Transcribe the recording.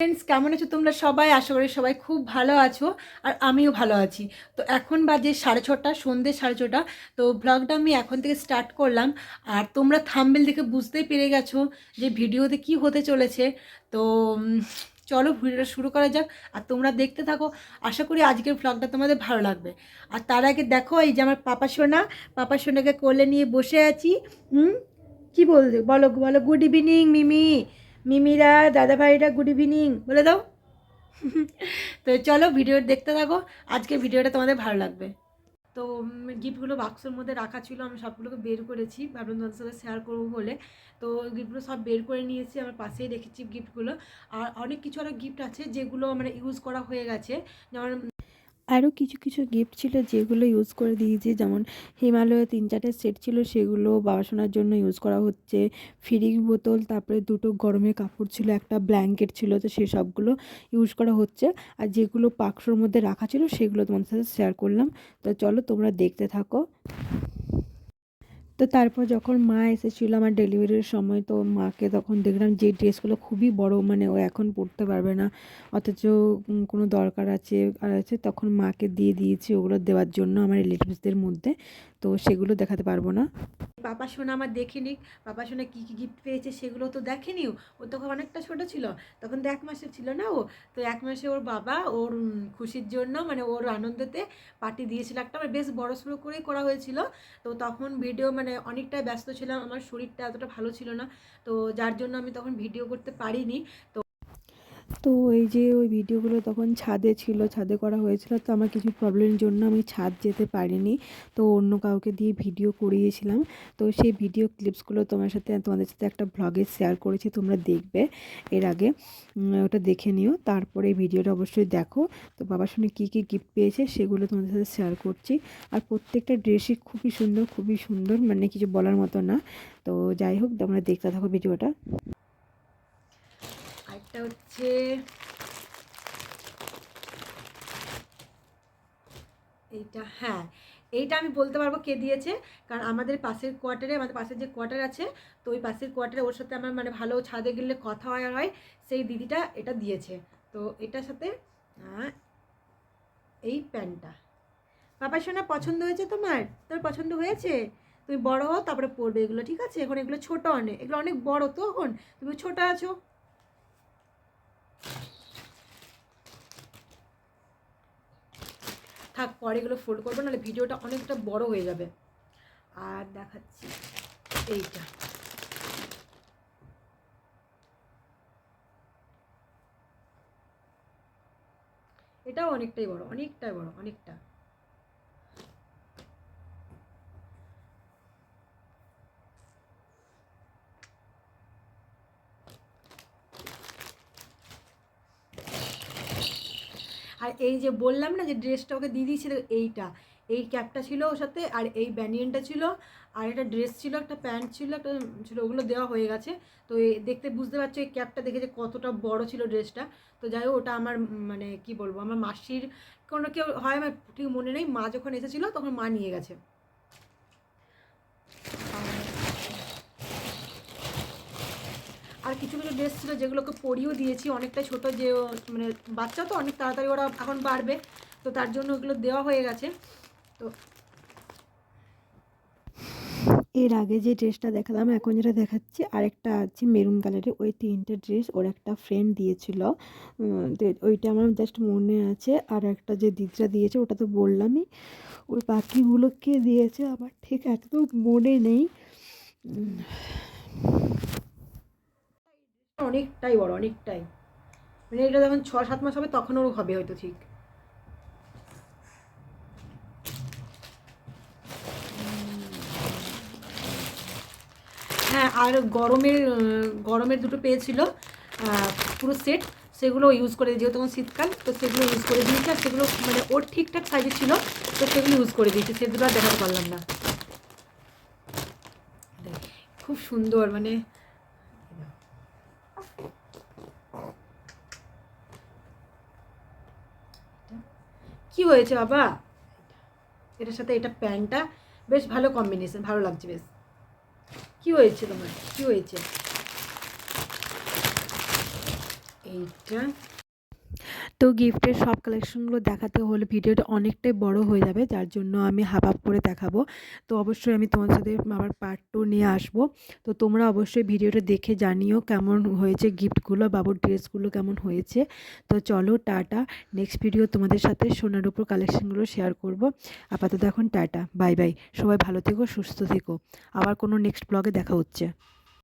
Friends কেমন আছো তোমরা সবাই? আশা করি সবাই খুব ভালো আছো আর আমিও ভালো আছি। তো এখন বাজে সাড়ে ছটা সন্ধ্যে সাড়ে ছটা। তো ব্লগটা আমি এখন থেকে স্টার্ট করলাম। আর তোমরা থাম্বেল দেখে বুঝতেই পেরে গেছো যে ভিডিওতে কি হতে চলেছে। তো চলো ভিডিওটা শুরু করা যাক। আর তোমরা দেখতে থাকো। আশা করি আজকের ব্লগটা তোমাদের ভালো লাগবে। আর তার আগে দেখো এই যে আমার পাপা সোনা। পাপা সোনাকে কোলে নিয়ে বসে আছি। হুম? কি বলতে বলো বলো গুড ইভিনিং মিমি। মিমিরা দাদা ভাইরা গুড ইভিনিং বলে দাও। তো চলো ভিডিও দেখতে থাকো, আজকে ভিডিওটা তোমাদের ভালো লাগবে। তো গিফটগুলো বাক্সের মধ্যে রাখা ছিল, আমি সবগুলোকে বের করেছি, ভাবলাম তোমাদের সাথে শেয়ার করব বলে। তো গিফটগুলো সব বের করে নিয়েছি, আমার পাশেই রেখেছি গিফটগুলো আর অনেক কিছু আরও গিফট আছে, যেগুলো মানে ইউজ করা হয়ে গেছে, যেমন আরও কিছু কিছু গিফট ছিল যেগুলো ইউজ করে দিয়েছি। যেমন হিমালয়ের তিন চারটে সেট ছিল, সেগুলো বাসনার জন্য ইউজ করা হচ্ছে। ফিরিং বোতল, তারপরে দুটো গরমের কাপড় ছিল, একটা ব্ল্যাঙ্কেট ছিল, তো সেসবগুলো ইউজ করা হচ্ছে। আর যেগুলো বাক্সর মধ্যে রাখা ছিল, সেগুলো তোমাদের সাথে শেয়ার করলাম। তো চলো তোমরা দেখতে থাকো। তো তারপর যখন মা এসেছিল আমার ডেলিভারির সময়, তো মাকে তখন দেখলাম যে ড্রেসগুলো খুবই বড় মানে ও এখন পরতে পারবে না। অথচ কোনো দরকার আছে, আর আছে, তখন মাকে দিয়ে দিয়েছি ওগুলো দেওয়ার জন্য আমার রিলেটিভসদের মধ্যে। তো সেগুলো দেখাতে পারব না। পাপা সোনা আমার দেখেনি পাপা সোনা কী কী গিফট পেয়েছে সেগুলো তো দেখেনি ও তখন অনেকটা ছোট ছিল, তখন তো এক মাসের ছিল না ও। তো এক মাসে ওর বাবা ওর খুশির জন্য মানে ওর আনন্দতে পার্টি দিয়েছিল একটা আমার বেশ বড় সড়ো করেই করা হয়েছিল। তো তখন ভিডিও মানে অনেকটাই ব্যস্ত ছিলাম, আমার শরীরটা এতটা ভালো ছিল না। তো যার জন্য আমি তখন ভিডিও করতে পারিনি। তো এই যে ওই ভিডিওগুলো তখন ছাদে ছিল, ছাদে করা হয়েছিল, তো আমার কিছু প্রবলেমের জন্য আমি ছাদ যেতে পারিনি। তো অন্য কাউকে দিয়ে ভিডিও করিয়েছিলাম। তো সেই ভিডিও ক্লিপসগুলো তোমার সাথে, তোমাদের সাথে একটা ব্লগে শেয়ার করেছি, তোমরা দেখবে এর আগে। ওটা দেখে নিও। তারপরে ভিডিওটা অবশ্যই দেখো। তো বাবার সঙ্গে কী কী গিফট পেয়েছে, সেগুলো তোমাদের সাথে শেয়ার করছি। আর প্রত্যেকটা ড্রেসই খুবই সুন্দর খুবই সুন্দর মানে কিছু বলার মতো না। তো যাই হোক, তোমরা দেখতে থাকো ভিডিওটা আরেকটা হচ্ছে এইটা হ্যাঁ এইটা আমি বলতে পারব কে দিয়েছে, কারণ আমাদের পাশের কোয়ার্টারে, আমাদের পাশের যে কোয়ার্টার আছে, তো ওই পাশের কোয়ার্টারে ওর সাথে আমার মানে ভালো ছাদে গেলে কথা হয় হয়, সেই দিদিটা এটা দিয়েছে। তো এটার সাথে এই প্যান্টটা বাবা সোনা, পছন্দ হয়েছে তোমার? তোর পছন্দ হয়েছে? তুমি বড় হও, তারপরে পরবে এগুলো, ঠিক আছে? এখন এগুলো ছোট অনেক, এগুলো অনেক বড় তো এখন। তুমি ছোট আছো। থাক, পরে এগুলো ফোল্ড করব, নাহলে ভিডিওটা অনেকটা বড় হয়ে যাবে। আর দেখাচ্ছি, এইটা। এটাও অনেকটাই বড় অনেকটাই বড়, অনেকটা। আর এই যে বললাম না যে ড্রেসটা ওকে দিয়ে দিয়েছিল, এইটা। এই ক্যাপটা ছিল ওর সাথে আর এই ব্যানিয়নটা ছিল, আর একটা ড্রেস ছিল, একটা প্যান্ট ছিল, একটা ছিল, ওগুলো দেওয়া হয়ে গেছে। তো দেখতে বুঝতে পারছ, এই ক্যাপটা দেখে যে কতটা বড় ছিল ড্রেসটা তো যাই হোক, ওটা আমার মানে কি বলব, আমার মাসির কোনো কেউ, হয় আমার ঠিক মনে নেই, মা যখন এসেছিল তখন মা নিয়ে গেছে। আর কিছু কিছু ড্রেস ছিল যেগুলোকে পরিয়েও দিয়েছি। অনেকটা ছোট যে মানে বাচ্চা তো অনেক তাড়াতাড়ি ওরা এখন বাড়বে। তো তার জন্য ওগুলো দেওয়া হয়ে গেছে। তো এর আগে যে ড্রেসটা দেখালাম, এখন যেটা দেখাচ্ছি, আরেকটা আছে মেরুন কালারের ওই তিনটে ড্রেস ওর একটা ফ্রেন্ড দিয়েছিল। ওইটা আমার জাস্ট মনে আছে। আর একটা যে দিদিরা দিয়েছে, ওটা তো বললামই। ওই বাকিগুলো কে দিয়েছে, আমার ঠিক একদম মনে নেই। অনেকটাই বড়, অনেকটাই। মানে এটা যখন ছ সাত মাস হবে, তখন ওর হবে হয়তো ঠিক। হ্যাঁ আর গরমের গরমের দুটো পেয়েছিল পুরো সেট। সেগুলো ইউজ করে যেহেতু তখন শীতকাল, তো সেগুলো ইউজ করে দিয়েছে, আর সেগুলো মানে ওর ঠিকঠাক সাইজে ছিল, তো সেগুলো ইউজ করে দিয়েছে। সেগুলো আর দেখাতে পারলাম না। খুব সুন্দর মানে কি হয়েছে বাবা? এটার সাথে এটা প্যান্টটা বেশ ভালো কম্বিনেশন ভালো লাগছে বেশ। কি হয়েছে তোমার? কি হয়েছে? এইটা তো গিফটের সব কালেকশনগুলো দেখাতে হলে ভিডিওটা অনেকটাই বড় হয়ে যাবে, যার জন্য আমি হাফ হাফ করে দেখাবো। তো অবশ্যই আমি তোমার সাথে আবার পার্ট টু নিয়ে আসব। তো তোমরা অবশ্যই ভিডিওটা দেখে জানিও কেমন হয়েছে গিফটগুলো, বাবুর ড্রেসগুলো কেমন হয়েছে। তো চলো টাটা নেক্সট ভিডিও তোমাদের সাথে সোনার উপর কালেকশনগুলো শেয়ার করব। আপাতত এখন টাটা বাই বাই সবাই ভালো থেকো, সুস্থ থেকো। আবার কোনো নেক্সট ব্লগে দেখা হচ্ছে।